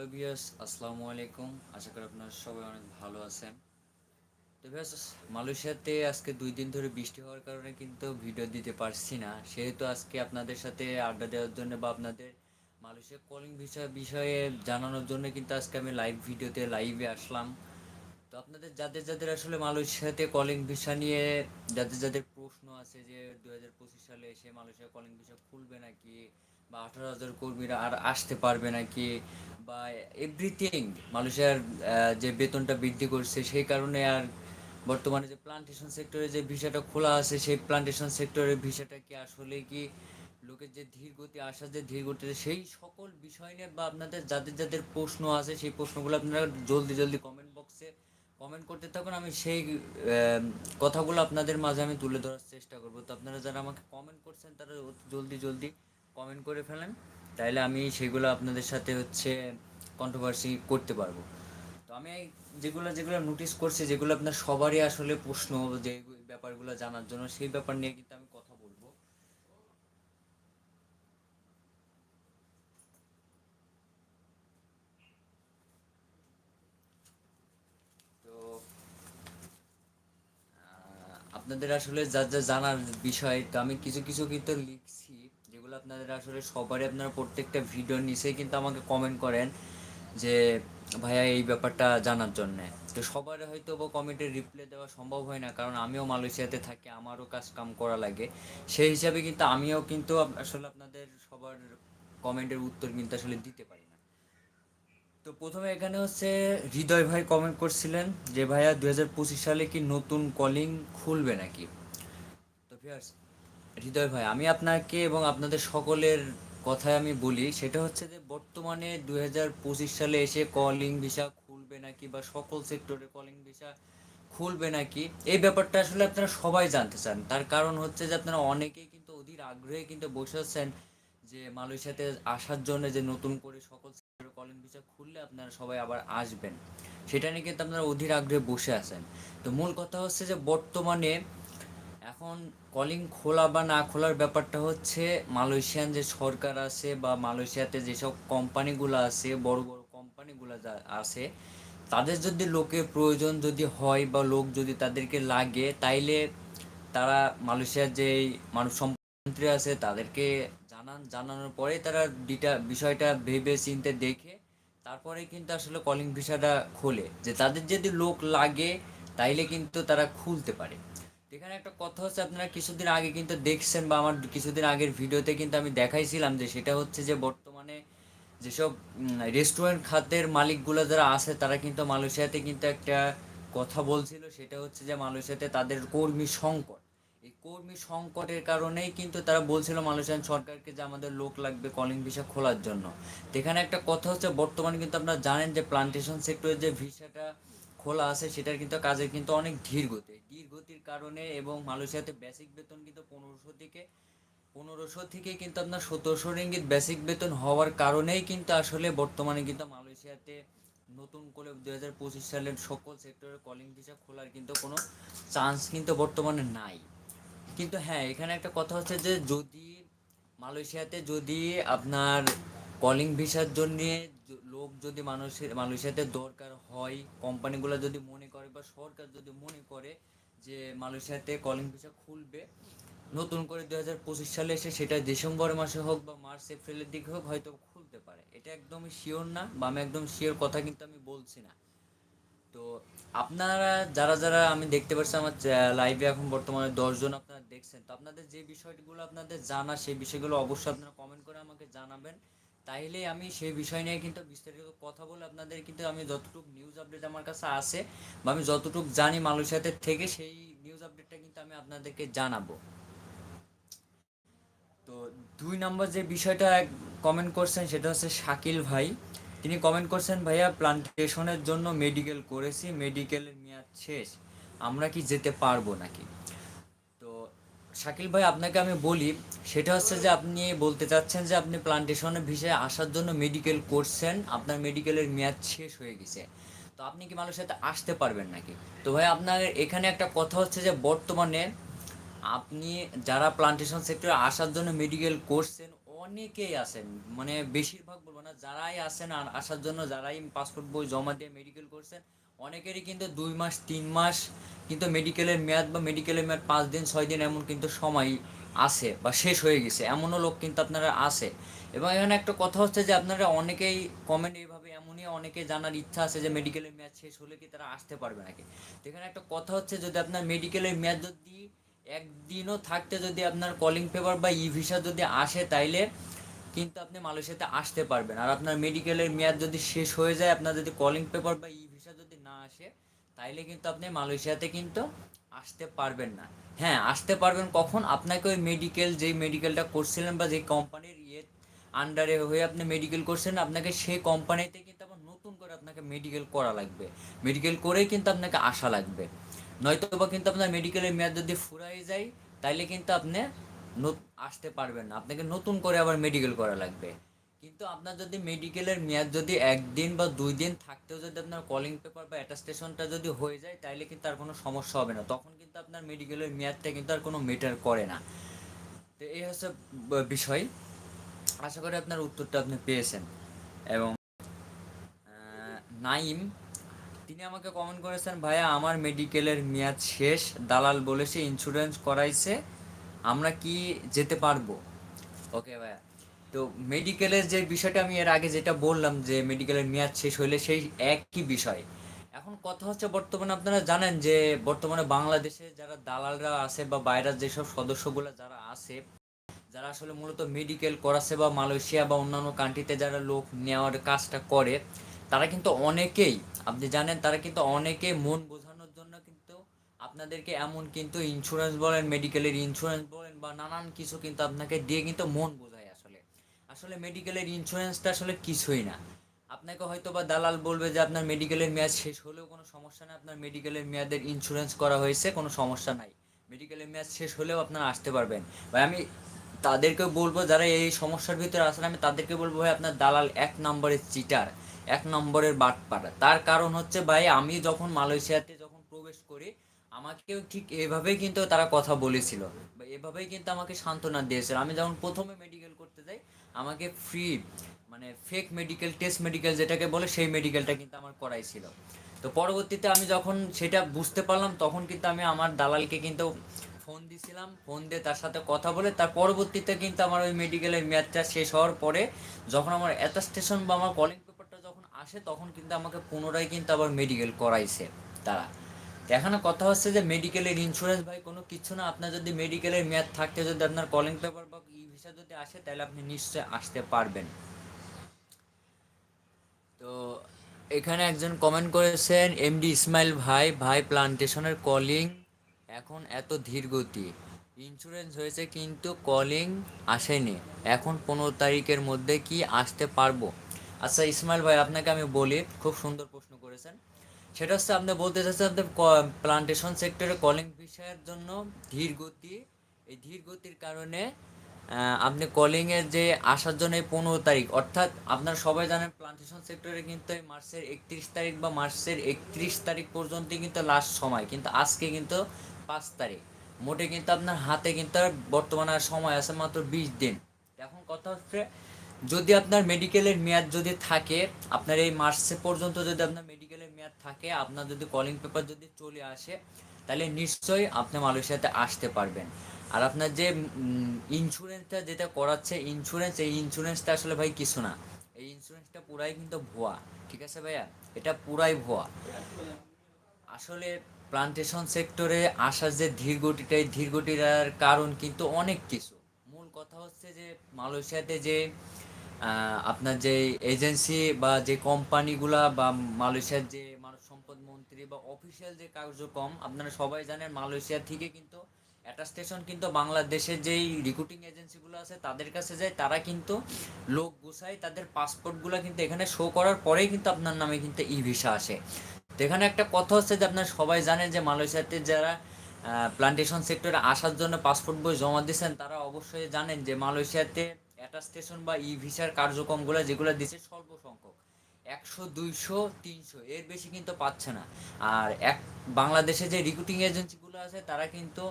Hello ভিয়াস আসসালামু আলাইকুম। আশা করি আপনারা সবাই অনেক ভালো আছেন। তো ভিয়াস মালয়েশিয়াতে আজকে দুই দিন ধরে বৃষ্টি হওয়ার কারণে কিন্তু ভিডিও দিতে পারছি না। সেহেতু আজকে আপনাদের সাথে আড্ডা দেওয়ার জন্য বা আপনাদের মালয়েশিয়া কলিং বিষয়, বিষয়ে জানানোর জন্য কিন্তু আজকে আমি লাইভ ভিডিওতে লাইভে আসলাম। তো আপনাদের, যাদের যাদের আসলে মালয়েশিয়াতে কলিং ভিসা নিয়ে, যাদের যাদের প্রশ্ন আছে যে দু হাজার পঁচিশ সালে এসে মালয়েশিয়া কলিং ভিসা খুলবে নাকি বা আঠারো হাজার কর্মীরা আর আসতে পারবে নাকি? বা এভরিথিং মানুষের যে বেতনটা বৃদ্ধি করছে, সেই কারণে আর বর্তমানে যে প্লান্টেশন সেক্টরে যে ভিসাটা খোলা আছে, সেই প্লান্টেশন সেক্টরের ভিসাটা কি আসলে কি লোকের যে ধীর গতি আসার যে ধীর গতি, সেই সকল বিষয় নিয়ে বা আপনাদের যাদের যাদের প্রশ্ন আছে, সেই প্রশ্নগুলো আপনারা জলদি জলদি কমেন্ট বক্সে কমেন্ট করতে থাকুন। আমি সেই কথাগুলো আপনাদের মাঝে আমি তুলে ধরার চেষ্টা করব। তো আপনারা যারা আমাকে কমেন্ট করছেন, তারা জলদি জলদি কমেন্ট করে ফেলেন, তাইলে আমি সেগুলো আপনাদের সাথে হচ্ছে কন্ট্রোভার্সি করতে পারব। তো আমি যেগুলো যেগুলো নোটিস করছি, যেগুলো আপনার সবারই আসলে প্রশ্ন যে ব্যাপারগুলো জানার জন্য, সেই ব্যাপার নিয়ে কিন্তু আমি কথা বলব। তো আপনাদের আসলে যা যা জানার বিষয়, তো আমি কিছু কিছু কিন্তু লিখছি। যেগুলো আপনাদের আসলে সবারই আপনারা প্রত্যেকটা ভিডিওর নিচেই কিন্তু আমাকে কমেন্ট করেন যে, ভাইয়া, এই ব্যাপারটা জানার জন্যে। তো সবার হয়তো বা কমেন্টে রিপ্লাই দেওয়া সম্ভব হয় না, কারণ আমিও মালয়েশিয়াতে থাকি, আমারও কাজ কাম করা লাগে। সেই হিসাবে কিন্তু আমিও কিন্তু আসলে আপনাদের সবার কমেন্টের উত্তর কিন্তু আসলে দিতে পারি না। তো প্রথমে এখানে হচ্ছে হৃদয় ভাই কমেন্ট করছিলেন যে, ভাইয়া দু হাজার পঁচিশ সালে কি নতুন কলিং খুলবে নাকি? তো ভিউয়ার্স হৃদয় ভাই, আমি আপনাকে এবং আপনাদের সকলের কথায় আমি বলি, সেটা হচ্ছে যে বর্তমানে দুই হাজার পঁচিশ সালে এসে কলিং ভিসা খুলবে নাকি বা সকল সেক্টরে কলিং ভিসা খুলবে নাকি, এই ব্যাপারটা আসলে আপনারা সবাই জানতে চান। তার কারণ হচ্ছে যে আপনারা অনেকেই কিন্তু অধীর আগ্রহে কিন্তু বসে আছেন যে মালয়েশিয়াতে আসার জন্য যে নতুন করে সকল সেক্টরে কলিং ভিসা খুললে আপনারা সবাই আবার আসবেন। সেটা নিয়ে কিন্তু আপনারা অধীর আগ্রহে বসে আছেন। তো মূল কথা হচ্ছে যে বর্তমানে এখন কলিং খোলা বা না খোলার ব্যাপারটা হচ্ছে মালয়েশিয়ান যে সরকার আছে বা মালয়েশিয়াতে যেসব কোম্পানিগুলো আছে, বড় বড় কোম্পানিগুলো আছে, তাদের যদি লোকের প্রয়োজন যদি হয় বা লোক যদি তাদেরকে লাগে, তাইলে তারা মালয়েশিয়ার যে মানব সম্পদ মন্ত্রী আছে তাদেরকে জানান, জানানোর পরে তারা ডিটা, বিষয়টা ভেবে চিন্তে দেখে তারপরে কিন্তু আসলে কলিং ভিসাটা খোলে। যে তাদের যদি লোক লাগে, তাইলে কিন্তু তারা খুলতে পারে। এখানে একটা কথা হচ্ছে, আপনারা কিছুদিন আগে কিন্তু দেখছেন বা আমার কিছুদিন আগের ভিডিওতে কিন্তু আমি দেখাইছিলাম যে সেটা হচ্ছে যে বর্তমানে যেসব রেস্টুরেন্ট খাতের মালিকগুলো যারা আছে, তারা কিন্তু মালয়েশিয়াতে কিন্তু একটা কথা বলছিল, সেটা হচ্ছে যে মালয়েশিয়াতে তাদের কর্মী সংকট। এই কর্মী সংকটের কারণেই কিন্তু তারা বলছিল মালয়েশিয়ান সরকারকে যে আমাদের লোক লাগবে কলিং ভিসা খোলার জন্য। এখানে একটা কথা হচ্ছে, বর্তমানে কিন্তু আপনারা জানেন যে প্লান্টেশন সেক্টরের যে ভিসাটা খোলা আছে, সেটার কিন্তু কাজের কিন্তু অনেক ধীর গতি। ধীর গতির কারণে এবং মালয়েশিয়াতে বেসিক বেতন কিন্তু পনেরোশো থেকে পনেরোশো থেকে কিন্তু আপনার সতেরোশো রিঙ্গিত বেসিক বেতন হওয়ার কারণেই কিন্তু আসলে বর্তমানে কিন্তু মালয়েশিয়াতে নতুন করে দু হাজার পঁচিশ সালের সকল সেক্টরে কলিং ভিসা খোলার কিন্তু কোনো চান্স কিন্তু বর্তমানে নাই। কিন্তু হ্যাঁ এখানে একটা কথা হচ্ছে যে যদি মালয়েশিয়াতে যদি আপনার কলিং ভিসার জন্য লোক যদি মানুষের মালয়েশিয়াতে দরকার হয়, কোম্পানিগুলো যদি মনে করে বা সরকার যদি মনে করে যে মালয়েশিয়াতে কলিং ভিসা খুলবে, নতুন করে দু হাজার পঁচিশ সালে এসে সেটা ডিসেম্বর মাসে হোক বা মার্চ, এপ্রিলের দিকে হোক, হয়তো খুলতে পারে। এটা একদমই শিওর না বা আমি একদম শিওর কথা কিন্তু আমি বলছি না। তো আপনারা, যারা যারা আমি দেখতে পাচ্ছি আমার লাইভে এখন বর্তমানে দশজন আপনারা দেখছেন, তো আপনাদের যে বিষয়গুলো আপনাদের জানা, সেই বিষয়গুলো অবশ্যই আপনারা কমেন্ট করে আমাকে জানাবেন। তাইলে আমি সেই বিষয় নিয়ে কিন্তু বিস্তারিত কথা বলে আপনাদের কিন্তু আমি যতটুকু নিউজ আপডেট আমার কাছে আছে বা আমি যতটুকু জানি মালয়েশিয়াতে থেকে সেই নিউজ আপডেটটা কিন্তু আমি আপনাদেরকে জানাব। তো দুই নম্বর যে বিষয়টা কমেন্ট করছেন সেটা হচ্ছে শাকিল ভাই। তিনি কমেন্ট করছেন, ভাইয়া প্লান্টেশনের জন্য মেডিকেল করেছি মেডিকেলের মেয়াদ শেষ, আমরা কি যেতে পারব নাকি? শাকিল ভাই, আপনাকে আমি বলি, সেটা হচ্ছে যে আপনি বলতে চাচ্ছেন যে আপনি প্লান্টেশনের ভিসায় আসার জন্য মেডিকেল করছেন, আপনার মেডিকেলের মেয়াদ শেষ হয়ে গেছে। তো আপনি কি মানুষের সাথে আসতে পারবেন নাকি? তো ভাই, আপনার এখানে একটা কথা হচ্ছে যে বর্তমানে আপনি যারা প্লান্টেশন সেক্টরে আসার জন্য মেডিকেল করছেন, অনেকেই আছেন। মানে বেশিরভাগ বলব না, যারাই আসেন আর আসার জন্য যারাই পাসপোর্ট বই জমা দিয়ে মেডিকেল করছেন অনেকেরই কিন্তু দুই মাস, তিন মাস কিন্তু মেডিকেলের মেয়াদ বা মেডিকেলের মেয়াদ পাঁচ দিন, ছয় দিন এমন কিন্তু সময় আছে বা শেষ হয়ে গেছে। এমনও লোক কিন্তু আপনারা আছে। এবং এখানে একটা কথা হচ্ছে যে আপনারা অনেকেই কমেন্ট এইভাবে, এমনই অনেকে জানার ইচ্ছা আছে যে মেডিকেলের মেয়াদ শেষ হলে কি তারা আসতে পারবে নাকি? তো এখানে একটা কথা হচ্ছে যদি আপনার মেডিকেলের মেয়াদ যদি একদিনও থাকতে যদি আপনার কলিং পেপার বা ই ভিসা যদি আসে তাইলে কিন্তু আপনি মালয়েশিয়াতে আসতে পারবেন। আর আপনার মেডিকেলের মেয়াদ যদি শেষ হয়ে যায়, আপনার যদি কলিং পেপার বা ই ভিসা যদি আসে, তাইলে কিন্তু আপনি মালয়েশিয়াতে কিন্তু আসতে পারবেন না। হ্যাঁ আসতে পারবেন কখন? আপনাকে ওই মেডিকেল যেই মেডিকেলটা করছিলেন বা যেই কোম্পানির ইয়ে আন্ডারে হয়ে আপনি মেডিকেল করছেন, আপনাকে সেই কোম্পানিতে কিন্তু আবার নতুন করে আপনাকে মেডিকেল করা লাগবে। মেডিকেল করেই কিন্তু আপনাকে আসা লাগবে। নয়তো বা কিন্তু আপনার মেডিকেলের মেয়াদ যদি ফুরাই যায়, তাইলে কিন্তু আপনি আসতে পারবেন না। আপনাকে নতুন করে আবার মেডিকেল করা লাগবে। কিন্তু আপনার যদি মেডিকেলের মেয়াদ যদি একদিন বা দুই দিন থাকতেও যদি আপনার কলিং পেপার বা অ্যাটাস্টেশনটা যদি হয়ে যায়, তাইলে কিন্তু আর কোনো সমস্যা হবে না। তখন কিন্তু আপনার মেডিকেলের মেয়াদটা কিন্তু আর কোনো মেটার করে না। তো এই হচ্ছে বিষয়। আশা করি আপনার উত্তরটা আপনি পেয়েছেন। এবং নাইম, তিনি আমাকে কমেন্ট করেছেন, ভাইয়া, আমার মেডিকেলের মেয়াদ শেষ। দালাল বলেছে ইন্স্যুরেন্স করাইছে। আমরা কি যেতে পারব? ওকে ভাইয়া। তো মেডিকেলের যে বিষয়টা আমি এর আগে যেটা বললাম যে মেডিকেলের মেয়াদ শেষ হইলে সেই একই বিষয়। এখন কথা হচ্ছে বর্তমানে আপনারা জানেন যে বর্তমানে বাংলাদেশে যারা দালালরা আছে বা বাইরের যেসব সদস্যগুলো যারা আছে, যারা আসলে মূলত মেডিকেল করাছে বা মালয়েশিয়া বা অন্যান্য কান্ট্রিতে যারা লোক নেওয়ার কাজটা করে, তারা কিন্তু অনেকেই, আপনি জানেন তারা কিন্তু অনেকে মন বোঝানোর জন্য কিন্তু আপনাদেরকে এমন কিন্তু ইন্স্যুরেন্স বলেন মেডিকেলের ইন্স্যুরেন্স বলেন বা নানান কিছু কিন্তু আপনাকে দিয়ে কিন্তু মন বোঝায়। আসলে আসলে মেডিকেলের ইন্স্যুরেন্সটা আসলে কিছুই না। আপনাকে হয়তো বা দালাল বলবে যে আপনার মেডিকেলের মেয়াদ শেষ হলেও কোনো সমস্যা নেই, আপনার মেডিকেলের মেয়াদের ইন্স্যুরেন্স করা হয়েছে, কোনো সমস্যা নাই। মেডিকেলের মেয়াদ শেষ হলেও আপনারা আসতে পারবেন। ভাই, আমি তাদেরকে বলব, যারা এই সমস্যার ভিতরে আছেন, আমি তাদেরকে বলব, ভাই, আপনার দালাল এক নম্বরের চিটার এক নম্বরের বাটপাড়া তার কারণ হচ্ছে, ভাই, আমি যখন মালয়েশিয়াতে যখন প্রবেশ করি, আমাকেও ঠিক এভাবেই কিন্তু তারা কথা বলেছিল। বা এভাবেই কিন্তু আমাকে সান্ত্বনা দিয়েছিল। আমি যখন প্রথমে মেডিকেল আমাকে ফ্রি মানে ফেক মেডিকেল টেস্ট মেডিকেল যেটাকে বলে, সেই মেডিকেলটা কিন্তু আমার করাইছিল তো পরবর্তীতে আমি যখন সেটা বুঝতে পারলাম, তখন কিন্তু আমি আমার দালালকে কিন্তু ফোন দিছিলাম ফোন দিয়ে তার সাথে কথা বলে, তার পরবর্তীতে কিন্তু আমার ওই মেডিকেলের মেয়াদটা শেষ হওয়ার পরে যখন আমার অ্যাটাস্টেশন বা আমার কলিং পেপারটা যখন আসে, তখন কিন্তু আমাকে পুনরায় কিন্তু আবার মেডিকেল করাইছে তারা। এখানে কথা হচ্ছে যে মেডিকেলের ইন্স্যুরেন্স ভাই কোনো কিছু না, আপনার যদি মেডিকেলের মেয়াদ থাকতে, যদি আপনার কলিং পেপার বা ভিসা যদি আসে, তাহলে আপনি নিশ্চয়ই আসতে পারবেন। তো এখানে একজন কমেন্ট করেছেন এমডি ইসমাইল ভাই ভাই প্লান্টেশনের কলিং এখন এত ধীর গতি। ইন্স্যুরেন্স হয়েছে কিন্তু কলিং আসেনি। এখন পনেরো তারিখের মধ্যে কি আসতে পারব? আচ্ছা ইসমাইল ভাই, আপনাকে আমি বলি, খুব সুন্দর প্রশ্ন করেছেন। সেটা হচ্ছে, আপনি বলতে চাচ্ছেন, আপনি প্লান্টেশন সেক্টরে কলিং বিষয়ের জন্য ধীর গতি? এই ধীর গতির কারণে আপনি কলিং এর যে আসার জন্য পনেরো তারিখ, অর্থাৎ আপনারা সবাই জানেন প্লান্টেশন সেক্টরে কিন্তু এই মার্চের একত্রিশ তারিখ বা মার্চের একত্রিশ তারিখ পর্যন্ত কিন্তু লাস্ট সময়, কিন্তু আজকে কিন্তু পাঁচ তারিখ। মোটে কিন্তু আপনার হাতে কিন্তু বর্তমানে সময় আছে মাত্র বিশ দিন। এখন কথা হচ্ছে, যদি আপনার মেডিকেলের মেয়াদ যদি থাকে, আপনার এই মার্চে পর্যন্ত যদি আপনার মেডিকেলের মেয়াদ থাকে, আপনার যদি কলিং পেপার যদি চলে আসে, তাহলে নিশ্চয়ই আপনি মালয়েশিয়াতে আসতে পারবেন। আর আপনার যে ইন্স্যুরেন্সটা যেটা করাচ্ছে ইন্স্যুরেন্স এই ইন্স্যুরেন্সটা আসলে ভাই কিছু না। এই ইন্স্যুরেন্সটা পুরাই কিন্তু ভুয়া, ঠিক আছে ভাইয়া? এটা পুরাই ভুয়া। আসলে প্লান্টেশন সেক্টরে আসার যে ধীর গতিটা এই ধীর গতিটার কারণ কিন্তু অনেক কিছু। মূল কথা হচ্ছে যে, মালয়েশিয়াতে যে আপনার যে এজেন্সি বা যে কোম্পানিগুলা বা মালয়েশিয়ার যে মানব সম্পদ মন্ত্রী বা অফিসিয়াল যে কার্যক্রম, আপনারা সবাই জানেন মালয়েশিয়া থেকে কিন্তু অ্যাটাস্টেশন কিন্তু বাংলাদেশের যেই রিক্রুটিং এজেন্সিগুলো আছে তাদের কাছে যায়, তারা কিন্তু লোক গুছায়, তাদের পাসপোর্টগুলো কিন্তু এখানে শো করার পরেই কিন্তু আপনার নামে কিন্তু ই ভিসা আসে। তো এখানে একটা কথা হচ্ছে যে আপনারা সবাই জানেন যে মালয়েশিয়াতে যারা প্লান্টেশন সেক্টরে আসার জন্য পাসপোর্ট বই জমা দিয়েছেন, তারা অবশ্যই জানেন যে মালয়েশিয়াতে অ্যাটাস্টেশন বা ই ভিসার কার্যক্রমগুলো যেগুলো দিচ্ছে স্বল্প সংখ্যক। একশো, দুইশো, তিনশো, এর বেশি কিন্তু পাচ্ছে না। আর এক, বাংলাদেশে যে রিক্রুটিং এজেন্সিগুলো আছে, তারা কিন্তু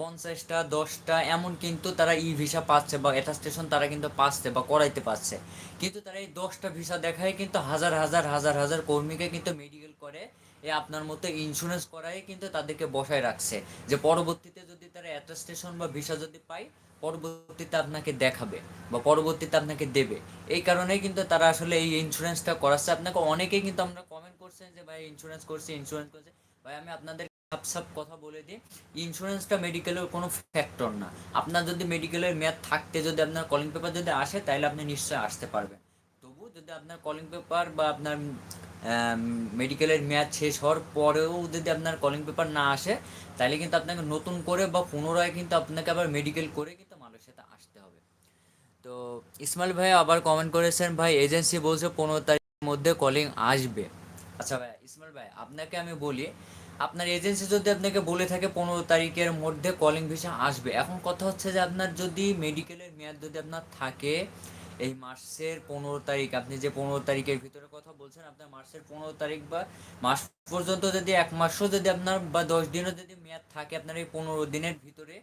পঞ্চাশটা, দশটা, এমন কিন্তু তারা ই ভিসা পাচ্ছে বা অ্যাটাস্টেশন তারা কিন্তু পাচ্ছে বা করাইতে পারছে। কিন্তু তারা এই দশটা ভিসা দেখায় কিন্তু হাজার হাজার হাজার হাজার কর্মীকে কিন্তু মেডিকেল করে, এ আপনার মতো ইন্স্যুরেন্স করাই কিন্তু তাদেরকে বসায় রাখছে। যে পরবর্তীতে যদি তারা অ্যাটাস্টেশন বা ভিসা যদি পায় পরবর্তীতে আপনাকে দেখাবে বা পরবর্তীতে আপনাকে দেবে। এই কারণেই কিন্তু তারা আসলে এই ইন্স্যুরেন্সটা করাচ্ছে। আপনাকে অনেকেই কিন্তু আমরা কমেন্ট করছেন যে, ভাই ইন্স্যুরেন্স করছি ইন্স্যুরেন্স করছে। ভাই, আমি আপনাদের সাপ সাপ কথা বলে দিই। ইন্স্যুরেন্সটা মেডিকেলের কোনো ফ্যাক্টর না। আপনার যদি মেডিকেলের মেয়াদ থাকতে, যদি আপনার কলিং পেপার যদি আসে তাহলে আপনি নিশ্চয়ই আসতে পারবেন। তবু যদি আপনার কলিং পেপার বা আপনার মেডিকেলের মেয়াদ শেষ হওয়ার পরেও যদি আপনার কলিং পেপার না আসে তাহলে কিন্তু আপনাকে নতুন করে বা পুনরায় কিন্তু আপনাকে আবার মেডিকেল করে কিন্তু তো ইসমাইল ভাই আবার কমেন্ট করেছেন, ভাই এজেন্সি বলছে পনেরো তারিখের মধ্যে কলিং আসবে। আচ্ছা ভাই, ইসমাইল ভাই, আপনাকে আমি বলি, আপনার এজেন্সি যদি আপনাকে বলে থাকে পনেরো তারিখের মধ্যে কলিং ভিসা আসবে, এখন কথা হচ্ছে যে আপনার যদি মেডিকেলের মেয়াদ যদি আপনার থাকে, এই মাসের পনেরো তারিখ, আপনি যে পনেরো তারিখের ভিতরে কথা বলছেন, আপনার মাসের পনেরো তারিখ বা মাস পর্যন্ত যদি এক মাসও যদি আপনার বা দশ দিনও যদি মেয়াদ থাকে, আপনার এই পনেরো দিনের ভিতরে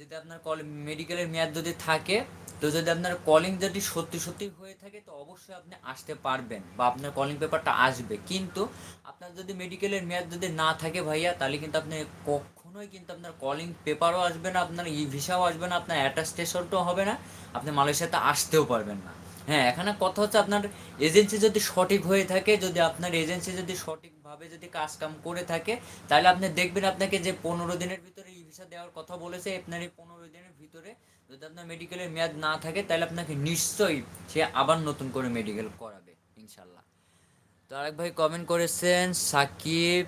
যদি আপনার কল মেডিকেলের মেয়াদ যদি থাকে, তো যদি আপনার কলিং যদি সত্যি সত্যি হয়ে থাকে, তো অবশ্যই আপনি আসতে পারবেন বা আপনার কলিং পেপারটা আসবে। কিন্তু আপনার যদি মেডিকেলের মেয়াদ যদি না থাকে ভাইয়া, তাহলে কিন্তু আপনি কখনোই কিন্তু আপনার কলিং পেপারও আসবে না, আপনার ই ভিসাও আসবে না, আপনার অ্যাটাস্টেশনটাও হবে না, আপনি মালয়েশিয়াতে আসতেও পারবেন না। হ্যাঁ এখানে কথা হচ্ছে আপনার এজেন্সি যদি সঠিক হয়ে থাকে, যদি আপনার এজেন্সি যদি সঠিকভাবে যদি কাজ কাম করে থাকে, তাহলে আপনি দেখবেন আপনাকে যে পনেরো দিনের ভিতরে ভিসা দেওয়ার কথা বলেছে আপনার এই পনেরো দিনের ভিতরে। যদি আপনার মেডিকেলের মেয়াদ না থাকে, তাহলে আপনাকে নিশ্চয়ই সে আবার নতুন করে মেডিকেল করাবে, ইনশাল্লাহ। তো আরেক ভাই কমেন্ট করেছেন, সাকিব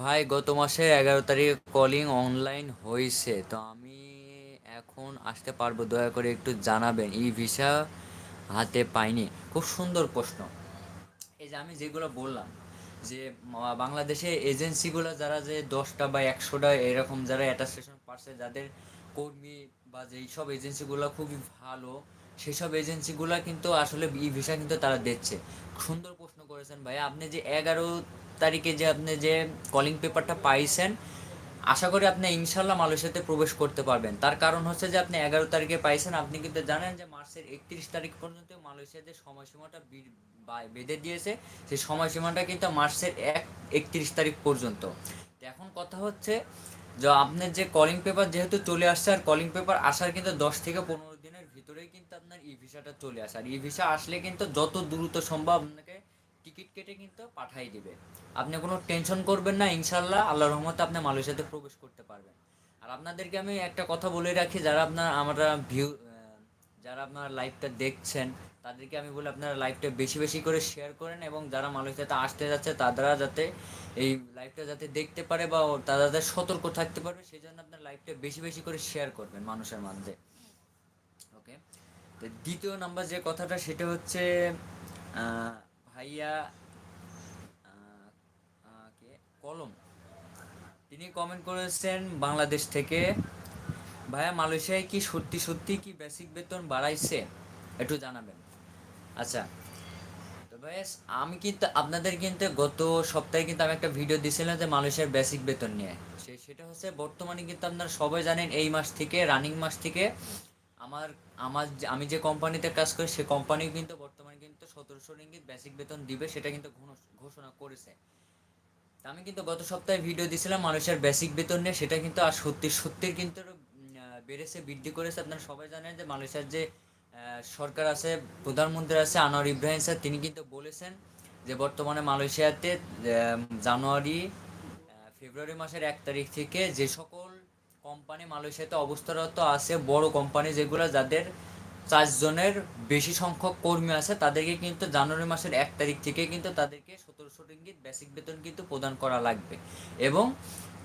ভাই, গত মাসে এগারো তারিখে কলিং অনলাইন হয়েছে। তো আমি এখন আসতে পারব, দয়া করে একটু জানাবেন। ই ভিসা হাতে পাইনি। খুব সুন্দর প্রশ্ন। এই যে আমি যেগুলো বললাম যে বাংলাদেশে এজেন্সিগুলো যারা যে দশটা বা একশোটা এরকম যারা অ্যাটাস্টেশন পারছে, যাদের কর্মী বা যেই সব এজেন্সিগুলো খুবই ভালো সেসব এজেন্সিগুলো কিন্তু আসলে ই ভিসা কিন্তু তারা দিচ্ছে। সুন্দর প্রশ্ন করেছেন ভাই, আপনি যে এগারো তারিখে যে আপনি যে কলিং পেপারটা পাইছেন, আশা করি আপনি ইনশাল্লাহ মালয়েশিয়াতে প্রবেশ করতে পারবেন। তার কারণ হচ্ছে যে আপনি এগারো তারিখে পাইছেন, আপনি কিন্তু জানেন যে মার্চের একত্রিশ তারিখ পর্যন্ত মালয়েশিয়া যে সময়সীমাটা বি- বা- বেঁধে দিয়েছে সেই সময়সীমাটা কিন্তু মার্চের এক, একত্রিশ তারিখ পর্যন্ত। এখন কথা হচ্ছে যে আপনার যে কলিং পেপার যেহেতু চলে আসছে, আর কলিং পেপার আসার কিন্তু দশ থেকে পনেরো দিনের ভিতরেই কিন্তু আপনার ই ভিসাটা চলে আসে। আর ই ভিসা আসলে কিন্তু যত দ্রুত সম্ভব আপনাকে টিকিট কেটে কিন্তু পাঠাই দিবে। আপনি কোনো টেনশন করবেন না ইনশাল্লাহ আল্লাহ রহমতে আপনি মালয়েশিয়াতে প্রবেশ করতে পারবেন। আর আপনাদেরকে আমি একটা কথা বলে রাখি, যারা আপনার, আমরা ভিউ যারা আপনার লাইভটা দেখছেন তাদেরকে আমি বলি আপনারা লাইভটা বেশি বেশি করে শেয়ার করেন এবং যারা মালয়েশিয়াতে আসতে যাচ্ছে, তারা যাতে এই লাইভটা যাতে দেখতে পারে বা তারা যাতে সতর্ক থাকতে পারবে সেই জন্য আপনার লাইভটা বেশি বেশি করে শেয়ার করবেন মানুষের মাঝে। ওকে তো দ্বিতীয় নাম্বার যে কথাটা, সেটা হচ্ছে ভাইয়া কে? কলম। তিনি কমেন্ট করেছেন বাংলাদেশ থেকে, ভাইয়া, মালয়েশিয়ায় কি সত্যি সত্যি কি বেসিক বেতন বাড়াইছে? একটু জানাবেন। আচ্ছা। তো ভাইয়া আমি কিন্তু, আপনাদের কিন্তু গত সপ্তাহে কিন্তু আমি একটা ভিডিও দিয়েছিলাম যে মানুষের বেসিক বেতন নিয়ে। সে, সেটা হচ্ছে বর্তমানে কিন্তু আপনারা সবাই জানেন এই মাস থেকে রানিং মাস থেকে, আমার আমার আমি যে কোম্পানিতে কাজ করি, সে কোম্পানি কিন্তু বর্তমানে কিন্তু সতেরোশো রিঙ্গিত বেসিক বেতন দিবে, সেটা কিন্তু ঘোষণা করেছে। আমি কিন্তু গত সপ্তাহে ভিডিও দিয়েছিলাম মানুষের বেসিক বেতন নিয়ে, সেটা কিন্তু আর সত্যি সত্যি কিন্তু বেড়েছে, বৃদ্ধি করেছে। আপনারা সবাই জানেন যে মালয়েশিয়ার যে সরকার আছে, প্রধানমন্ত্রী আছে, আনোয়ার ইব্রাহিম স্যার, তিনি কিন্তু বলেছেন যে বর্তমানে মালয়েশিয়াতে জানুয়ারি ফেব্রুয়ারি মাসের এক তারিখ থেকে যে সকল কোম্পানি মালয়েশিয়াতে অবস্থারত আছে, বড় কোম্পানি যেগুলো যাদের চারজনের বেশি সংখ্যক কর্মী আছে, তাদেরকে কিন্তু জানুয়ারি মাসের এক তারিখ থেকে কিন্তু তাদেরকে সতেরোশো রিঙ্গিত বেসিক বেতন কিন্তু প্রদান করা লাগবে। এবং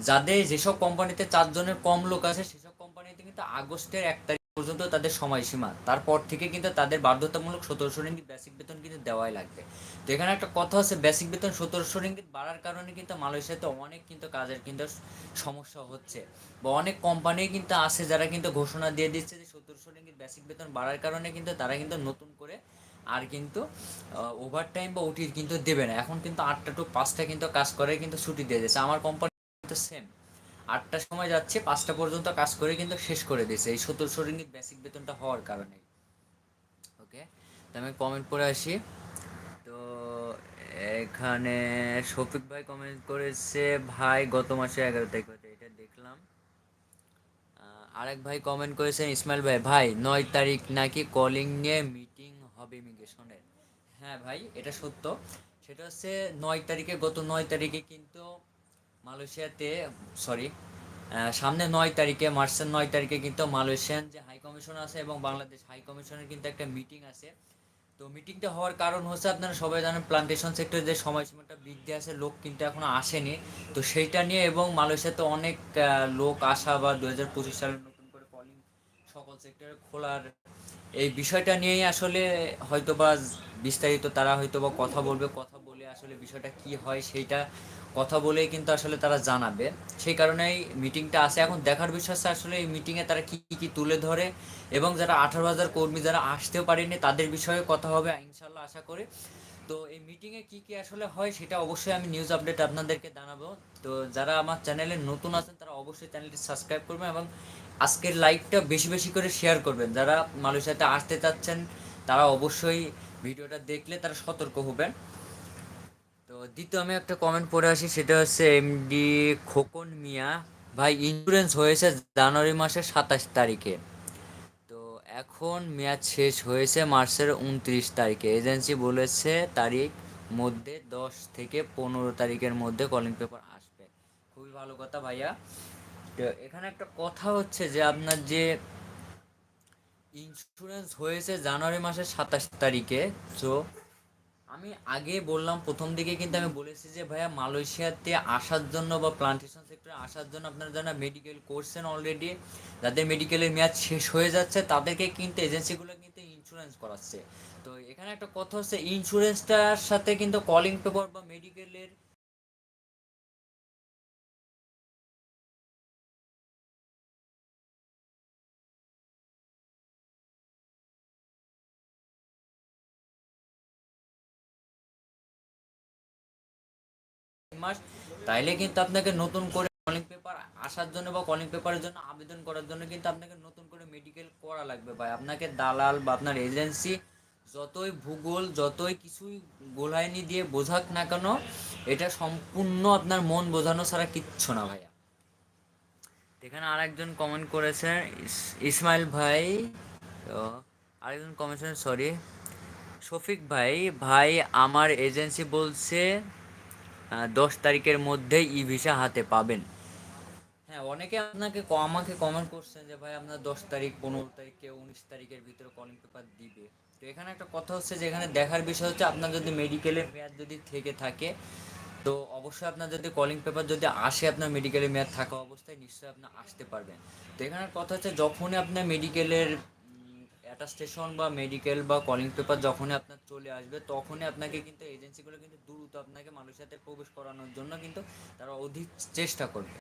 যাদের যেসব কোম্পানিতে চারজনের কম লোক আছে, সেসব কোম্পানিতে কিন্তু আগস্টের এক তারিখ পর্যন্ত তাদের সময়সীমা। তারপর থেকে কিন্তু তাদের বাধ্যতামূলক সতেরোশো রিঙ্গিত বেসিক বেতন কিন্তু দেওয়াই লাগবে। তো এখানে একটা কথা আছে বেসিক বেতন সতেরোশো রিঙ্গিত বাড়ার কারণে কিন্তু মালয়েশিয়াতে অনেক কিন্তু কাজের কিন্তু সমস্যা হচ্ছে। বা অনেক কোম্পানি কিন্তু আছে যারা কিন্তু ঘোষণা দিয়ে দিচ্ছে যে সতেরোশো রিঙ্গিত বেসিক বেতন বাড়ার কারণে কিন্তু তারা কিন্তু নতুন করে আর কিন্তু ওভার টাইম বা ওটির কিন্তু দেবে না। এখন কিন্তু আটটা টু পাঁচটা কিন্তু কাজ করে কিন্তু ছুটি দিয়ে দিয়েছে। আমার কোম্পানি কিন্তু সেম আটটার সময় যাচ্ছে, পাঁচটা পর্যন্ত কাজ করে কিন্তু শেষ করে দিয়েছে। এই সতেরোশো রিঙ্গিত বেসিক বেতনটা হওয়ার কারণে ওকে তো আমি কমেন্ট করে আসি। তো এখানে শফিক ভাই কমেন্ট করেছে, ভাই, গত মাসে এগারো তারিখ এটা দেখলাম। আরেক ভাই কমেন্ট করেছেন ইসমাইল ভাই ভাই, নয় তারিখ নাকি কলিং নিয়ে মিটিং হবে ইমিগ্রেশনের হ্যাঁ ভাই, এটা সত্য। সেটা হচ্ছে নয় তারিখে, গত নয় তারিখে কিন্তু মালয়েশিয়াতে সরি সামনে নয় তারিখে, মার্চের নয় তারিখে কিন্তু মালয়েশিয়ান যে হাই কমিশন আছে এবং বাংলাদেশ হাই কমিশনের কিন্তু একটা মিটিং আছে। তো মিটিংটা হওয়ার কারণ হচ্ছে আপনারা সবাই জানেন প্লান্টেশন সেক্টরে যে সময়সীমাটা বৃদ্ধি আছে, লোক কিন্তু এখনও আসেনি। তো সেইটা নিয়ে এবং মালয়েশিয়াতে অনেক লোক আসা বা দু হাজার পঁচিশ সালে নতুন করে কলিং সকল সেক্টরে খোলার এই বিষয়টা নিয়েই আসলে হয়তোবা বিস্তারিত তারা হয়তোবা কথা বলবে, কথা বলে আসলে বিষয়টা কি হয়, সেইটা কথা বলেই কিন্তু আসলে তারা জানাবে। সেই কারণেই মিটিংটা আছে। এখন দেখার বিষয় আসলে এই মিটিংয়ে তারা কি কি তুলে ধরে এবং যারা আঠারো হাজার কর্মী যারা আসতেও পারেনি তাদের বিষয়ে কথা হবে ইনশাল্লাহ আশা করি। তো এই মিটিংয়ে কি কি আসলে হয় সেটা অবশ্যই আমি নিউজ আপডেট আপনাদেরকে জানাব। তো যারা আমার চ্যানেলে নতুন আছেন তারা অবশ্যই চ্যানেলটি সাবস্ক্রাইব করবেন এবং আজকের লাইভটা বেশি বেশি করে শেয়ার করবেন। যারা মালয়েশিয়াতে আসতে চাচ্ছেন তারা অবশ্যই ভিডিওটা দেখলে তারা সতর্ক হবেন। দ্বিতীয় আমি একটা কমেন্ট পড়ে আসি, সেটা হচ্ছে এমডি খোকন মিয়া। ভাই ইন্স্যুরেন্স হয়েছে জানুয়ারি মাসের সাতাশ তারিখে। তো এখন মেয়াদ শেষ হয়েছে মার্চের উনত্রিশ তারিখে। এজেন্সি বলেছে তারিখ মধ্যে দশ থেকে পনেরো তারিখের মধ্যে কলিং পেপার আসবে। খুবই ভালো কথা ভাইয়া। তো এখানে একটা কথা হচ্ছে যে আপনার যে ইন্স্যুরেন্স হয়েছে জানুয়ারি মাসের সাতাশ তারিখে তো আমি আগে বললাম, প্রথম দিকে কিন্তু আমি বলেছি যে, ভাইয়া, মালয়েশিয়াতে আসার জন্য বা প্লান্টেশন সেক্টরে আসার জন্য আপনারা যারা মেডিকেল করছেন অলরেডি যাদের মেডিকেলের মেয়াদ শেষ হয়ে যাচ্ছে, তাদেরকে কিন্তু এজেন্সিগুলো কিন্তু ইন্স্যুরেন্স করাচ্ছে। তো এখানে একটা কথা হচ্ছে ইন্স্যুরেন্সটার সাথে কিন্তু কলিং পেপার বা মেডিকেলের মাস, তাইলে কিন্তু আপনাকে নতুন করে কলিং পেপার আসার জন্য বা কলিং পেপারের জন্য আবেদন করার জন্য কিন্তু আপনাকে নতুন করে মেডিকেল করা লাগবে ভাই। আপনাকে দালাল বা আপনার এজেন্সি যতই ভূগোল, যতই কিছুই গোলাইনি দিয়ে বোঝাক না কেন, এটা সম্পূর্ণ আপনার মন বোঝানো ছাড়া কিচ্ছু না ভাইয়া। এখানে আরেকজন কমেন্ট করেছেন ইসমাইল ভাই তো আরেকজন কমেন্ট সরি শফিক ভাই ভাই, আমার এজেন্সি বলছে দশ তারিখের মধ্যে ই ভিসা হাতে পাবেন। হ্যাঁ অনেকে আপনাকে আমাকে কমেন্ট করছেন যে, ভাই, আপনার দশ তারিখ, পনেরো তারিখ, কেউ উনিশ তারিখের ভিতরে কলিং পেপার দিবে। তো এখানে একটা কথা হচ্ছে যে এখানে দেখার বিষয় হচ্ছে, আপনার যদি মেডিকেলের মেয়াদ যদি থেকে থাকে, তো অবশ্যই আপনার যদি কলিং পেপার যদি আসে, আপনার মেডিকেলের মেয়াদ থাকা অবস্থায় নিশ্চয়ই আপনি আসতে পারবেন। তো এখানে কথা হচ্ছে, যখনই আপনার মেডিকেলের অ্যাটাস্টেশন বা মেডিকেল বা কলিং পেপার যখনই আপনার চলে আসবে, তখনই আপনাকে কিন্তু এজেন্সিগুলো কিন্তু দ্রুত আপনাকে মানুষের সাথে প্রবেশ করানোর জন্য কিন্তু তারা অধিক চেষ্টা করবে।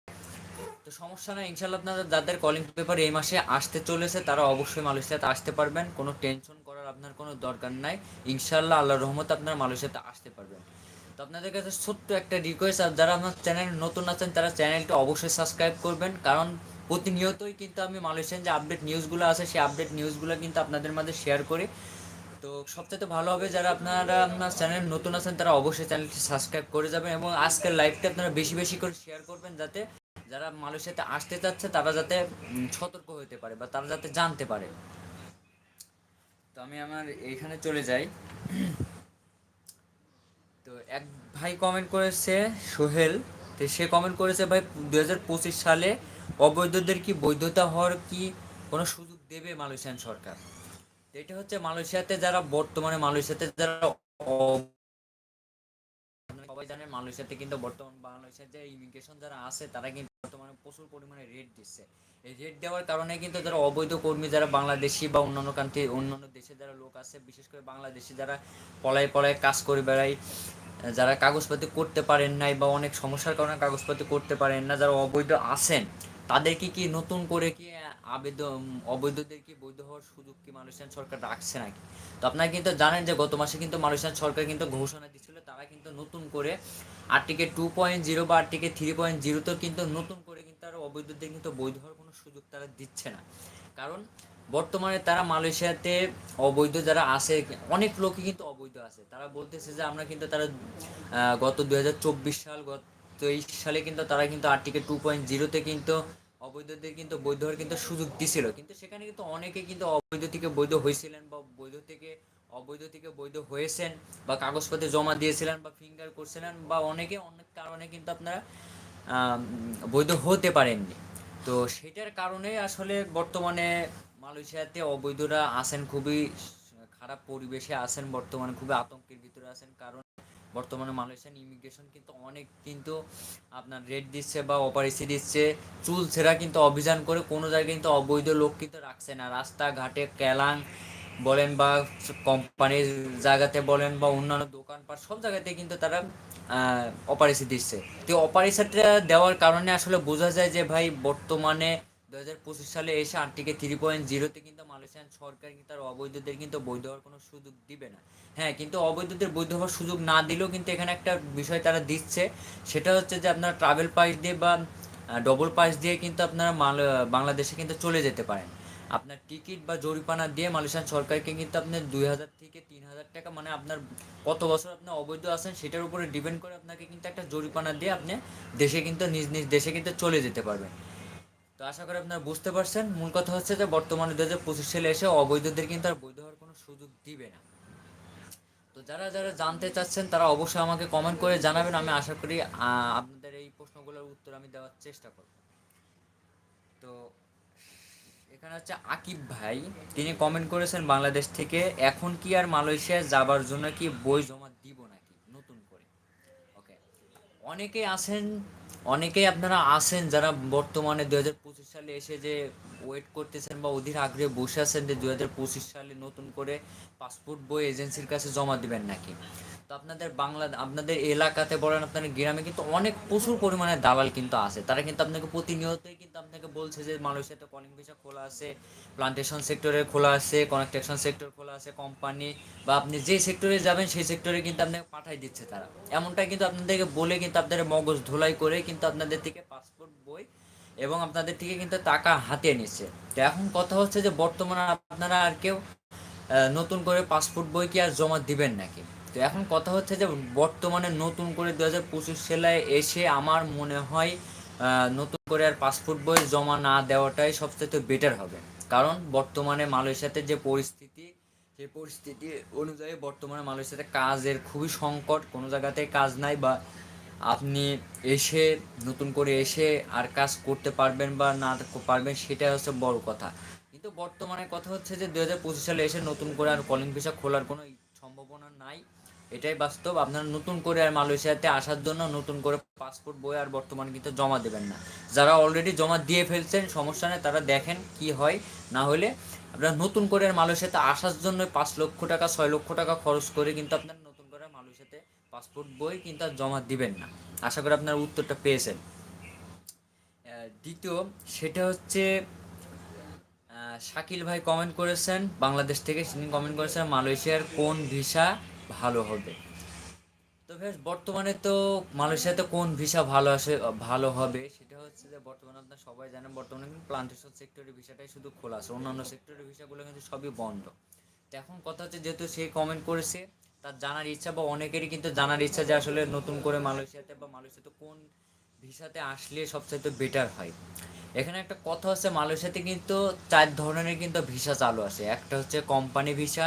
তো সমস্যা নাই ইনশাল্লাহ আপনাদের যাদের কলিং পেপার এই মাসে আসতে চলেছে, তারা অবশ্যই মালয়েশিয়াতে আসতে পারবেন, কোনো টেনশন করার আপনার কোনো দরকার নাই। ইনশাল্লাহ আল্লাহর রহমতে আপনারা মালয়েশিয়াতে আসতে পারবেন। তো আপনাদের কাছে ছোট্ট একটা রিকোয়েস্ট আর যারা আমার চ্যানেল নতুন আছেন, তারা চ্যানেলটা অবশ্যই সাবস্ক্রাইব করবেন, কারণ প্রতিনিয়তই কিন্তু আমি মালয়েশিয়ান যে আপডেট নিউজগুলো আছে, সেই আপডেট নিউজগুলো কিন্তু আপনাদের মাঝে শেয়ার করি। তো সবচেয়ে ভালো হবে যারা আপনারা, আপনার চ্যানেল নতুন আছেন, তারা অবশ্যই চ্যানেলটি সাবস্ক্রাইব করে যাবেন এবং আজকের লাইভটা আপনারা বেশি বেশি করে শেয়ার করবেন যাতে যারা মালয়েশিয়াতে আসতে চাচ্ছে, তারা যাতে সতর্ক হতে পারে বা তারা যাতে জানতে পারে। তো আমি আমার এইখানে চলে যাই। তো এক ভাই কমেন্ট করেছে, সোহেল। তো সে কমেন্ট করেছে, ভাই দু হাজার পঁচিশ সালে অবৈধদের কি বৈধতা হওয়ার কি কোনো সুযোগ দেবে মালয়েশিয়ান সরকার? এটা হচ্ছে মালয়েশিয়াতে যারা বর্তমানে, মালয়েশিয়াতে যারা সবাই জানেন মালয়েশিয়াতে কিন্তু বর্তমান বাংলাদেশের যে ইমিগ্রেশন যারা আছে, তারা কিন্তু বর্তমানে প্রচুর পরিমাণে রেট দিচ্ছে। এই রেট দেওয়ার কারণে কিন্তু যারা অবৈধ কর্মী, যারা বাংলাদেশি বা অন্যান্য কান্ট্রি অন্যান্য দেশে যারা লোক আছে, বিশেষ করে বাংলাদেশি যারা পলায় পলায় কাজ করে বেড়ায়, যারা কাগজপাতি করতে পারেন নাই বা অনেক সমস্যার কারণে কাগজপাতি করতে পারেন না, যারা অবৈধ আছেন তাদেরকে কি নতুন করে কি আবেদন, অবৈধদের কি বৈধ হওয়ার সুযোগ কি মালয়েশিয়ান সরকার রাখছে নাকি? তো আপনারা কিন্তু জানেন যে গত মাসে কিন্তু মালয়েশিয়ান সরকার কিন্তু ঘোষণা দিচ্ছিল তারা কিন্তু নতুন করে আর্টিকে টু পয়েন্ট জিরো বা আর্টিকে থ্রি পয়েন্ট জিরোতে কিন্তু নতুন করে কিন্তু আর অবৈধদের কিন্তু বৈধ হওয়ার কোনো সুযোগ তারা দিচ্ছে না। কারণ বর্তমানে তারা মালয়েশিয়াতে অবৈধ যারা আছে, অনেক লোকই কিন্তু অবৈধ আছে। তারা বলতেছে যে আমরা কিন্তু তারা গত দু হাজার চব্বিশ সাল, গত তেইশ সালে কিন্তু তারা কিন্তু আর্টিকে টু পয়েন্ট জিরোতে কিন্তু অবৈধদের কিন্তু বৈধ হওয়ার কিন্তু সুযোগ দিছিল। কিন্তু সেখানে কিন্তু অনেকে কিন্তু অবৈধ থেকে বৈধ হয়েছিলেন বা বৈধ থেকে অবৈধ থেকে বৈধ হয়েছেন বা কাগজপত্রে জমা দিয়েছিলেন বা ফিঙ্গার করছিলেন বা অনেকে অনেক কারণে কিন্তু আপনারা বৈধ হতে পারেননি। তো সেটার কারণে আসলে বর্তমানে মালয়েশিয়াতে অবৈধরা আছেন, খুবই খারাপ পরিবেশে আছেন, বর্তমানে খুবই আতঙ্কের ভিতরে আছেন। কারণ বর্তমানে মালয়েশিয়ান ইমিগ্রেশন কিন্তু অনেক কিন্তু আপনার রেড দিচ্ছে বা অপারেসি দিচ্ছে। চুল ছেঁড়া কিন্তু অভিযান করে কোনো জায়গায় কিন্তু অবৈধ লোক কিন্তু রাখছে না। রাস্তাঘাটে ক্যালাং বলেন বা কোম্পানির জায়গাতে বলেন বা অন্যান্য দোকানপাট, সব জায়গাতে কিন্তু তারা অপারেসি দিচ্ছে। তো অপারেশনটা দেওয়ার কারণে আসলে বোঝা যায় যে ভাই বর্তমানে দু হাজার পঁচিশ সালে এসে আর্টিকে থ্রি পয়েন্ট জিরোতে কিন্তু মালয়েশিয়ান সরকার কিন্তু তার অবৈধদের কিন্তু বৈধ হওয়ার কোনো সুযোগ দিবে না। হ্যাঁ কিন্তু অবৈধদের বৈধ হওয়ার সুযোগ না দিলেও কিন্তু এখানে একটা বিষয় তারা দিচ্ছে। সেটা হচ্ছে যে আপনার ট্রাভেল পাস দিয়ে বা ডবল পাস দিয়ে কিন্তু আপনারা মাল বাংলাদেশে কিন্তু চলে যেতে পারেন। আপনার টিকিট বা জরিপানা দিয়ে মালয়েশিয়ান সরকারকে কিন্তু আপনার দুই হাজার থেকে তিন হাজার টাকা মানে আপনার কত বছর আপনি অবৈধ আছেন সেটার উপরে ডিপেন্ড করে আপনাকে কিন্তু একটা জরিপানা দিয়ে আপনি দেশে কিন্তু নিজ নিজ দেশে কিন্তু চলে যেতে পারবেন। আশা করি আপনারা বুঝতে পারছেন। মূল কথা হচ্ছে যে, বর্তমানে দু হাজার পঁচিশ সালে এসে অবৈধদের কিন্তু আর বৈধ হওয়ার কোনো সুযোগ দিবে না। তো যারা যারা জানতে চাচ্ছেন, তারা অবশ্যই আমাকে কমেন্ট করে জানাবেন। আমি আশা করি আপনাদের এই প্রশ্নগুলোর উত্তর আমি দেওয়ার চেষ্টা করব। তো এখানে হচ্ছে আকিব ভাই। তিনি কমেন্ট করেছেন, বাংলাদেশ থেকে এখন কি আর মালয়েশিয়া যাবার জন্য কি বই জমা দিব নাকি? নতুন করে। ওকে অনেকেই আছেন অনেকেই আপনারা আছেন যারা বর্তমানে দু সালে এসে যে ওয়েট করতেছেন বা অধীর আগ্রহে বসে আছেন যে দু হাজার পঁচিশ সালে নতুন করে পাসপোর্ট বই এজেন্সির কাছে জমা দিবেন নাকি? তো আপনাদের বাংলা, আপনাদের এলাকাতে বলেন আপনাদের গ্রামে কিন্তু অনেক প্রচুর পরিমাণে দালাল কিন্তু আছে। তারা কিন্তু আপনাকে প্রতিনিয়তই কিন্তু আপনাকে বলছে যে মালয়েশিয়াতে কলিং ভিসা খোলা আছে প্লান্টেশন সেক্টরে খোলা আছে কনস্ট্রাকশন সেক্টর খোলা আছে কোম্পানি বা আপনি যে সেক্টরে যাবেন সেই সেক্টরে কিন্তু আপনাকে পাঠাই দিচ্ছে তারা। এমনটা কিন্তু আপনাদেরকে বলে কিন্তু আপনাদের মগজ ধোলাই করে কিন্তু আপনাদের থেকে পাসপোর্ট বই এবং আপনাদের থেকে কিন্তু টাকা হাতিয়ে নিচ্ছে। তো এখন কথা হচ্ছে যে, বর্তমানে আপনারা আর কেউ নতুন করে পাসপোর্ট বই কি আর জমা দিবেন নাকি? তো এখন কথা হচ্ছে যে, বর্তমানে নতুন করে দু হাজার পঁচিশ সালে এসে আমার মনে হয় নতুন করে আর পাসপোর্ট বই জমা না দেওয়াটাই সবচেয়ে বেটার হবে। কারণ বর্তমানে মালয়েশিয়াতে যে পরিস্থিতি, সেই পরিস্থিতি অনুযায়ী বর্তমানে মালয়েশিয়াতে কাজের খুবই সংকট। কোনো জায়গাতে কাজ নাই বা আপনি এসে, নতুন করে এসে আর কাজ করতে পারবেন বা না পারবেন সেটাই হচ্ছে বড় কথা। কিন্তু বর্তমানে কথা হচ্ছে যে দু হাজার পঁচিশ সালে এসে নতুন করে আর কলিং ভিসা খোলার কোনো সম্ভাবনা নাই। এটাই বাস্তব। আপনারা নতুন করে আর মালয়েশিয়াতে আসার জন্য নতুন করে পাসপোর্ট বই আর বর্তমানে কিন্তু জমা দেবেন না। যারা অলরেডি জমা দিয়ে ফেলছেন, সমস্যা নেই, তারা দেখেন কি হয়। না হলে আপনারা নতুন করে আর মালয়েশিয়াতে আসার জন্য পাঁচ লক্ষ টাকা, ছয় লক্ষ টাকা খরচ করে কিন্তু আপনারা পাসপোর্ট বই কিন্তু আর জমা দিবেন না। আশা করি আপনারা উত্তরটা পেয়েছেন। দ্বিতীয়, সেটা হচ্ছে শাকিল ভাই কমেন্ট করেছেন, বাংলাদেশ থেকে তিনি কমেন্ট করেছেন, মালয়েশিয়ার কোন ভিসা ভালো হবে? তো বেশ, বর্তমানে তো মালয়েশিয়াতে কোন ভিসা ভালো আসে, ভালো হবে? সেটা হচ্ছে যে বর্তমানে আপনার সবাই জানেন, বর্তমানে কিন্তু প্লান্টেশন সেক্টরের ভিসাটাই শুধু খোলা আছে। অন্যান্য সেক্টরের ভিসাগুলো কিন্তু সবই বন্ধ। তো এখন কথা হচ্ছে, যেহেতু সে কমেন্ট করেছে তার জানার ইচ্ছা বা অনেকেরই কিন্তু জানার ইচ্ছা যে আসলে নতুন করে মালয়েশিয়াতে বা মালয়েশিয়াতে কোন ভিসাতে আসলে সবচাইতে বেটার হয়। এখানে একটা কথা হচ্ছে, মালয়েশিয়াতে কিন্তু চার ধরনের কিন্তু ভিসা চালু আছে। একটা হচ্ছে কোম্পানি ভিসা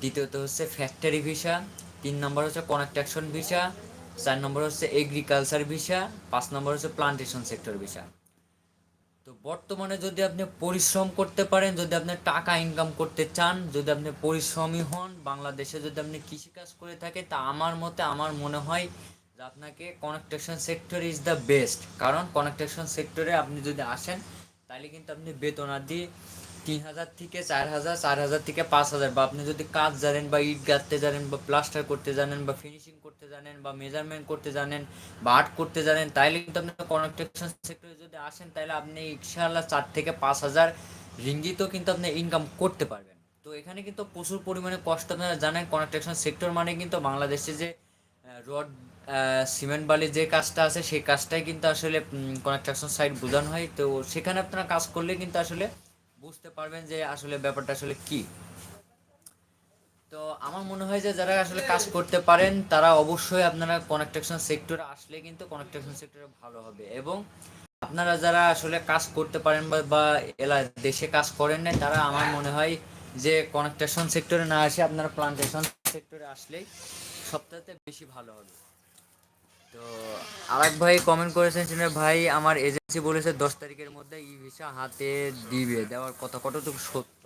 দ্বিতীয়ত হচ্ছে ফ্যাক্টরি ভিসা তিন নম্বর হচ্ছে কনস্ট্রাকশন ভিসা চার নম্বর হচ্ছে এগ্রিকালচার ভিসা পাঁচ নম্বর হচ্ছে প্লান্টেশন সেক্টর ভিসা তো বর্তমানে যদি আপনি পরিশ্রম করতে পারেন, যদি আপনি টাকা ইনকাম করতে চান, যদি আপনি পরিশ্রমী হন, বাংলাদেশে যদি আপনি কৃষিকাজ করে থাকে তা আমার মতে আমার মনে হয় যে আপনাকে construction sector is the best কারণ কনেকট্রাকশন সেক্টরে আপনি যদি আসেন, তাহলে কিন্তু আপনি বেতনাদি তিন হাজার থেকে চার হাজার চার হাজার থেকে পাঁচ হাজার বা আপনি যদি কাজ জানেন বা ইট গাঁথতে জানেন বা প্লাস্টার করতে জানেন বা ফিনিশিং করতে জানেন বা মেজারমেন্ট করতে জানেন বা আর্ট করতে জানেন, তাইলে কিন্তু আপনি কনস্ট্রাকশন সেক্টরে যদি আসেন তাহলে আপনি ইনশাআল্লাহ চার থেকে পাঁচ হাজার রিঙ্গিতও কিন্তু আপনি ইনকাম করতে পারবেন। তো এখানে কিন্তু প্রচুর পরিমাণে কষ্ট আপনারা জানেন কনস্ট্রাকশন সেক্টর মানে কিন্তু বাংলাদেশে যে রড সিমেন্ট বালি যে কাজটা আছে, সেই কাজটাই কিন্তু আসলে কনস্ট্রাকশন সাইট বোঝানো হয়। তো সেখানে আপনারা কাজ করলে কিন্তু আসলে বুঝতে পারবেন যে আসলে ব্যাপারটা আসলে কি। তো আমার মনে হয় যে যারা আসলে কাজ করতে পারেন, তারা অবশ্যই আপনারা কনস্ট্রাকশন সেক্টরে আসলে কিন্তু কনস্ট্রাকশন সেক্টরে ভালো হবে এবং আপনারা যারা আসলে কাজ করতে পারেন বা এলা, দেশে কাজ করেন না তারা আমার মনে হয় যে কনস্ট্রাকশন সেক্টরে না আসে আপনারা প্লান্টেশন সেক্টরে আসলেই সবথেকে বেশি ভালো হবে। তো আরেক ভাই কমেন্ট করেছেন শুনে ভাই, আমার এজেন্সি বলেছে দশ তারিখের মধ্যে ই ভিসা হাতে দিবে। দেওয়ার কথা কতটুকু সত্য?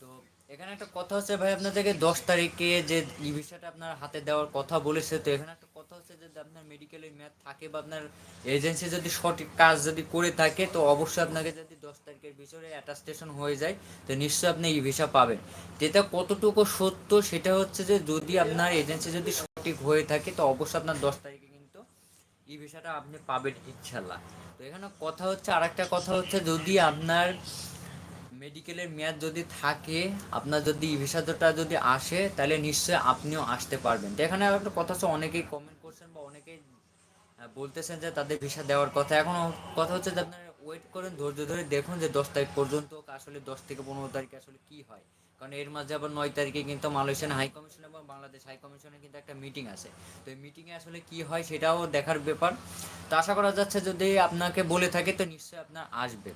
তো এখানে একটা কথা হচ্ছে, ভাই, আপনাদেরকে দশ তারিখে যে ই ভিসাটা আপনার হাতে দেওয়ার কথা বলেছে, তো এখানে একটা কথা হচ্ছে যে আপনার মেডিকেলের মেয়াদ থাকে বা আপনার এজেন্সি যদি সঠিক কাজ যদি করে থাকে, তো অবশ্যই আপনাকে যদি দশ তারিখের ভিতরে অ্যাটাস্টেশন হয়ে যায়, তো নিশ্চয়ই আপনি ই ভিসা পাবেন। যেটা কতটুকু সত্য? সেটা হচ্ছে যে, যদি আপনার এজেন্সি যদি সঠিক হয়ে থাকে, তো অবশ্যই আপনার দশ তারিখে কিন্তু ই ভিসাটা আপনি পাবেন ইনশাল্লাহ তো এখানে কথা হচ্ছে আর একটা কথা হচ্ছে, যদি আপনার মেডিকেলের মেয়াদ যদি থাকে, আপনার যদি ই ভিসাটা যদি আসে, তাহলে নিশ্চয়ই আপনিও আসতে পারবেন। তো এখানে একটা কথা হচ্ছে, অনেকেই কমেন্ট করছেন বা অনেকেই বলতেছেন যে তাদের ভিসা দেওয়ার কথা। এখন কথা হচ্ছে যে আপনারা ওয়েট করেন, ধৈর্য ধরে দেখুন যে দশ তারিখ পর্যন্ত আসলে দশ থেকে পনেরো তারিখে আসলে কি হয়। কারণ এর মাঝে আবার নয় তারিখে কিন্তু মালয়েশিয়ান হাই কমিশন এবং বাংলাদেশ হাই কমিশনে কিন্তু একটা মিটিং আছে। তো এই মিটিংয়ে আসলে কি হয় সেটাও দেখার ব্যাপার। তো আশা করা যাচ্ছে যদি আপনাকে বলে থাকে তো নিশ্চয়ই আপনার আসবে।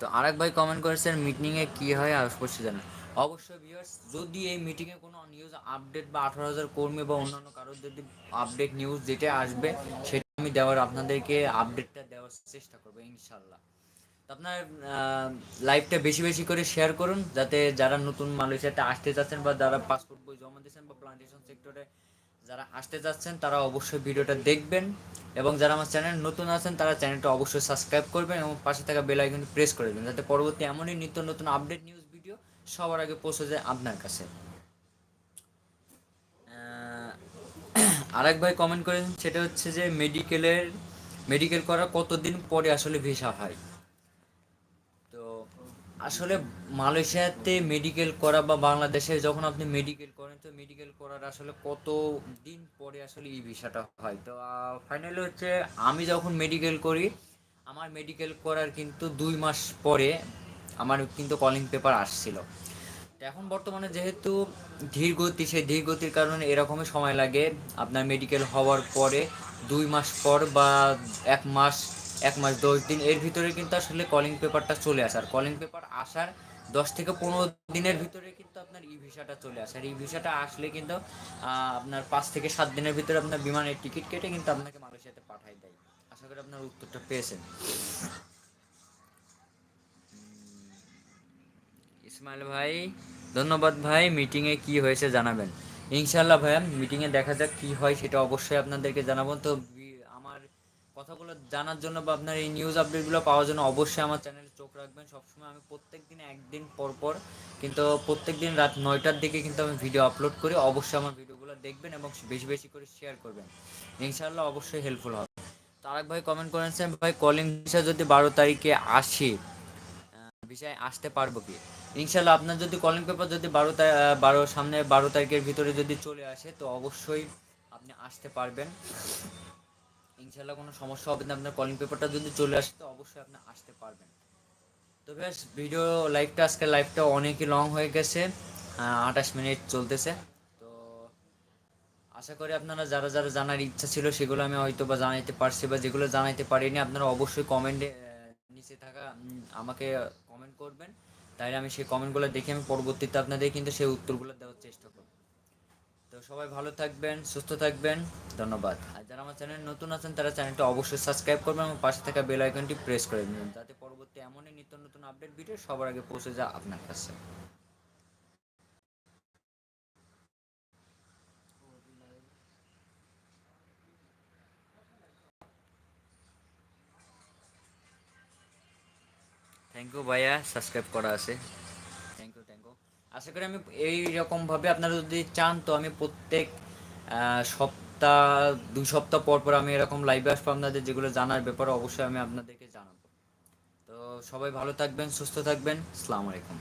তো আরেক ভাই কমেন্ট করেছেন মিটিংয়ে কি হয় অবশ্যই জানেন অবশ্যই ভিউয়ার্স যদি এই মিটিংয়ে কোনো নিউজ আপডেট বা আঠারো হাজার কর্মী বা অন্যান্য কারোর যদি আপডেট নিউজ যেটা আসবে, সেটা আমি দেওয়ার, আপনাদেরকে আপডেটটা দেওয়ার চেষ্টা করব, ইনশাল্লাহ। আপনার লাইভটা বেশি বেশি করে শেয়ার করুন, যাতে যারা নতুন মালয়েশিয়াতে আসতে চাচ্ছেন বা যারা পাসপোর্ট বই জমা দিয়েছেন বা প্লান্টেশন সেক্টরে যারা আসতে যাচ্ছেন, তারা অবশ্যই ভিডিওটা দেখবেন। এবং যারা আমার চ্যানেল নতুন আছেন, তারা চ্যানেলটা অবশ্যই সাবস্ক্রাইব করবেন এবং পাশে থাকা বেল আইকনটি প্রেস করে দেবেন, যাতে পরবর্তী এমনই নিত্য নতুন আপডেট নিউজ ভিডিও সবার আগে পৌঁছে যায় আপনার কাছে। আরেক ভাই কমেন্ট করেন সেটা হচ্ছে যে মেডিকেলের মেডিকেল করার কতদিন পরে আসলে ভিসা হয়? আসলে মালয়েশিয়াতে মেডিকেল করা বা বাংলাদেশে যখন আপনি মেডিকেল করেন, তো মেডিকেল করার আসলে কত দিন পরে আসলে এই ভিসাটা হয়? তো ফাইনালি হচ্ছে আমি যখন মেডিকেল করি, আমার মেডিকেল করার কিন্তু দুই মাস পরে আমার কিন্তু কলিং পেপার আসছিল। এখন বর্তমানে যেহেতু ধীর গতি সেই ধীর গতির কারণে এরকমই সময় লাগে। আপনার মেডিকেল হওয়ার পরে দুই মাস পর বা এক মাস এক মাস, দশ দিন। এর ভিতরে কিন্তু আসলে কলিং পেপারটা চলে আসে। আর কলিং পেপার আসার দশ থেকে পনেরো দিনের ভিতরে কিন্তু আপনার ই ভিসাটা চলে আসে। আর ই ভিসাটা আসলে কিন্তু আপনার পাঁচ থেকে সাত দিনের ভিতরে আপনার বিমানের টিকিট কেটে কিন্তু আপনাকে মালয়েশিয়াতে পাঠাই দেয়। আশা করি আপনার উত্তরটা পেয়েছেন। ইসমাইল ভাই, ধন্যবাদ ভাই। মিটিংয়ে কি হয়েছে জানাবেন। ইনশাল্লাহ ভাইয়া মিটিংয়ে দেখা যাক কি হয়, সেটা অবশ্যই আপনাদেরকে জানাব। তো কথাগুলো জানার জন্য বা আপনার এই নিউজ আপডেটগুলো পাওয়ার জন্য অবশ্যই আমার চ্যানেলে চোখ রাখবেন। সবসময় আমি প্রত্যেক দিন একদিন পর পর কিন্তু প্রত্যেক দিন রাত নয়টার দিকে কিন্তু আমি ভিডিও আপলোড করি। অবশ্যই আমার ভিডিওগুলো দেখবেন এবং বেশি বেশি করে শেয়ার করবেন। ইনশাল্লাহ অবশ্যই হেল্পফুল হবে। তারাক ভাই কমেন্ট করেছেন, ভাই কলিং ভিসা যদি বারো তারিখে আসে বিষয়ে আসতে পারব কি? ইনশাল্লাহ আপনার যদি কলিং পেপার যদি বারো বারো, সামনে বারো তারিখের ভিতরে যদি চলে আসে, তো অবশ্যই আপনি আসতে পারবেন। ইনশাল্লাহ কোনো সমস্যা হবে না। আপনার কলিং পেপারটা যদি চলে আসে, তো অবশ্যই আপনি আসতে পারবেন। তো বেশ ভিডিও লাইভটা আজকে লাইভটা অনেকই লং হয়ে গেছে। আঠাশ মিনিট চলতেছে। তো আশা করি আপনারা যারা যারা জানার ইচ্ছা ছিল, সেগুলো আমি হয়তো বা জানাইতে পারছি বা যেগুলো জানাইতে পারিনি, আপনারা অবশ্যই কমেন্টে নিচে থাকা আমাকে কমেন্ট করবেন। তাহলে আমি সেই কমেন্টগুলো দেখে আমি পরবর্তীতে আপনাদের কিন্তু সেই উত্তরগুলো দেওয়ার চেষ্টা করব। তো সবাই ভালো থাকবেন, সুস্থ থাকবেন, ধন্যবাদ। আর যারা আমার চ্যানেল নতুন আছেন, তারা চ্যানেলটা অবশ্যই সাবস্ক্রাইব করবেন এবং পাশে থাকা বেল আইকনটি প্রেস করে দিন যাতে পরবর্তী এমনই নিত্য নতুন আপডেট ভিডিও সবার আগে পৌঁছে যায় আপনার কাছে। থ্যাংক ইউ ভাইয়া। সাবস্ক্রাইব করা আছে। আশা করি আমি এই রকমভাবে আপনারা যদি চান, তো আমি প্রত্যেক সপ্তাহ দুই সপ্তাহ পর পর আমি এরকম লাইভে আসব আপনাদের, যেগুলো জানার ব্যাপারে অবশ্যই আমি আপনাদেরকে জানাব। তো সবাই ভালো থাকবেন, সুস্থ থাকবেন। আসসালামু আলাইকুম।